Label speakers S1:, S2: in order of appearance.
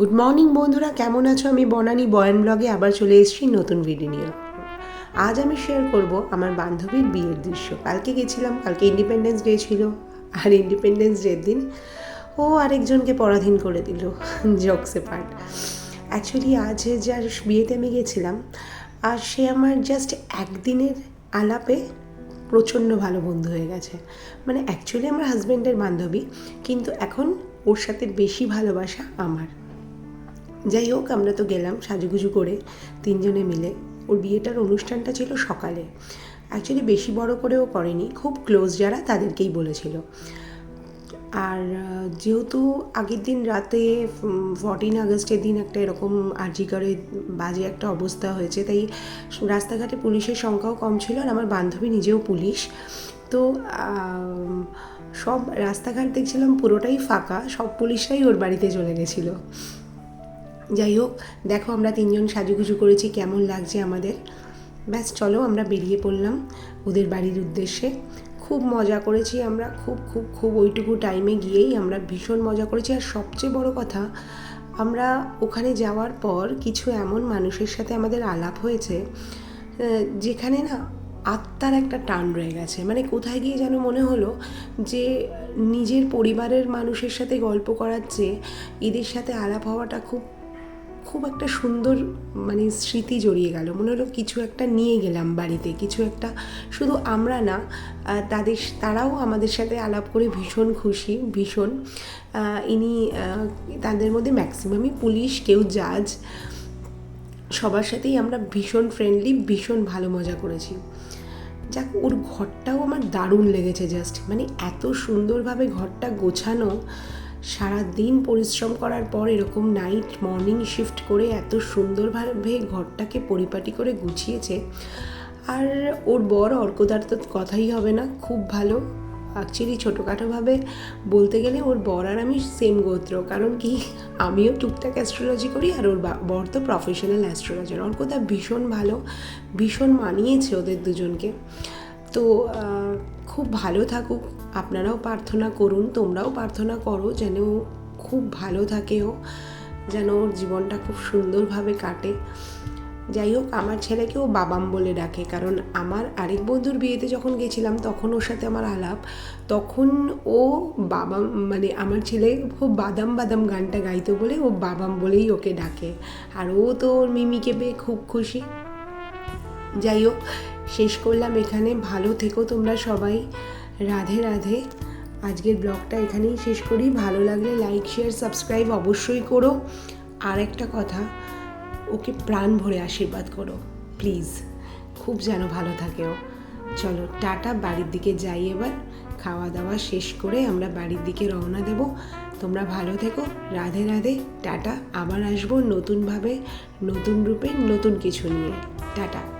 S1: Good morning বন্ধুরা। কেমন আছো? আমি বনানি বয়ান ব্লগে আবার চলে এসেছি নতুন ভিডিও নিয়ে। আজ আমি শেয়ার করব আমার বান্ধবীর বিয়ের দৃশ্য। কালকে গেছিলাম, কালকে ইন্ডিপেন্ডেন্স ডে ছিল। আর ইন্ডিপেন্ডেন্স ডের দিন ও আরেকজনকে পরাধীন করে দিল জোকসে পার্ট অ্যাকচুয়ালি আজ যার বিয়েতে আমি গেছিলাম, আর সে আমার জাস্ট একদিনের আলাপে প্রচণ্ড ভালো বন্ধু হয়ে গেছে। মানে অ্যাকচুয়ালি আমার হাজব্যান্ডের বান্ধবী, কিন্তু এখন ওর সাথে বেশি ভালোবাসা আমার। যাই হোক, আমরা তো গেলাম সাজুগুজু করে তিনজনে মিলে। ওর বিয়েটার অনুষ্ঠানটা ছিল সকালে। অ্যাকচুয়ালি বেশি বড় করেও করেনি, খুব ক্লোজ যারা তাদেরকেই বলেছিল। আর যেহেতু আগের দিন রাতে ফর্টিন আগস্টের দিন একটা এরকম আর্জিকারে বাজে একটা অবস্থা হয়েছে, তাই রাস্তাঘাটে পুলিশের সংখ্যাও কম ছিল আর আমার বান্ধবী নিজেও পুলিশ। তো সব রাস্তাঘাট দেখছিলাম পুরোটাই ফাঁকা, সব পুলিশরাই ওর বাড়িতে চলে গেছিল। যাই হোক, দেখো আমরা তিনজন সাজুগুজু করেছি, কেমন লাগছে আমাদের। ব্যাস, চলো আমরা বেরিয়ে পড়লাম ওদের বাড়ির উদ্দেশ্যে। খুব মজা করেছি আমরা, খুব খুব খুব ওইটুকু টাইমে গিয়েই আমরা ভীষণ মজা করেছি। আর সবচেয়ে বড় কথা, আমরা ওখানে যাওয়ার পর কিছু এমন মানুষের সাথে আমাদের আলাপ হয়েছে যেখানে না আত্মার একটা টান রয়ে গেছে। মানে কোথায় গিয়ে যেন মনে হলো যে নিজের পরিবারের মানুষের সাথে গল্প করার চেয়ে এদের সাথে আলাপ হওয়াটা খুব খুব একটা সুন্দর মানে স্মৃতি জড়িয়ে গেল। মনে হলো কিছু একটা নিয়ে গেলাম বাড়িতে, কিছু একটা শুধু আমরা না তাদের, তারাও আমাদের সাথে আলাপ করে ভীষণ খুশি, ভীষণ। ইনি তাদের মধ্যে ম্যাক্সিমামই পুলিশ, কেউ জাজ। সবার সাথেই আমরা ভীষণ ফ্রেন্ডলি ভীষণ ভালো মজা করেছি। যাক, ওর ঘরটাও আমার দারুণ লেগেছে জাস্ট মানে এত সুন্দরভাবে ঘরটা গোছানো সারা দিন পরিশ্রম করার পর এরকম নাইট মর্নিং শিফট করে এত সুন্দরভাবে ঘরটাকে পরিপাটি করে গুছিয়েছে। আর ওর বর অর্কদার তো কথাই হবে না, খুব ভালো। অ্যাকচুয়ালি ছোটোখাটোভাবে বলতে গেলে ওর বর আর আমি সেম গোত্র, কারণ কি? আমিও টুকটাক অ্যাস্ট্রোলজি করি আর ওর বর তো প্রফেশনাল অ্যাস্ট্রোলজার অর্কদা ভীষণ ভালো, ভীষণ মানিয়েছে ওদের দুজনকে। তো খুব ভালো থাকুক। আপনারাও প্রার্থনা করুন, তোমরাও প্রার্থনা করো যেন খুব ভালো থাকে ও, যেন ওর জীবনটা খুব সুন্দরভাবে কাটে। যাই হোক, আমার ছেলেকেও বাবাম বলে ডাকে, কারণ আমার আরেক বন্ধুর বিয়েতে যখন গেছিলাম, তখন ওর সাথে আমার আলাপ। তখন ও বাবাম মানে আমার ছেলে খুব বাদাম বাদাম গানটা গাইতো বলে ও বাবাম বলেই ওকে ডাকে। আর ও তো ওর মিমিকে পেয়ে খুব খুশি। যাই হোক শেষ করলাম এখানে। ভালো থেকো তোমরা সবাই। রাধে রাধে। আজকের ব্লগটা এখানেই শেষ করি। ভালো লাগলে লাইক শেয়ার সাবস্ক্রাইব অবশ্যই করো। আর একটা কথা, ওকে প্রাণ ভরে আশীর্বাদ করো প্লিজ খুব যেন ভালো থাকে ও। চলো, টাটা, বাড়ির দিকে যাই এবার। খাওয়া দাওয়া শেষ করে আমরা বাড়ির দিকে রওনা দেব। তোমরা ভালো থেকো। রাধে রাধে। টাটা। আবার আসব নতুনভাবে, নতুন রূপে, নতুন কিছু নিয়ে। টাটা।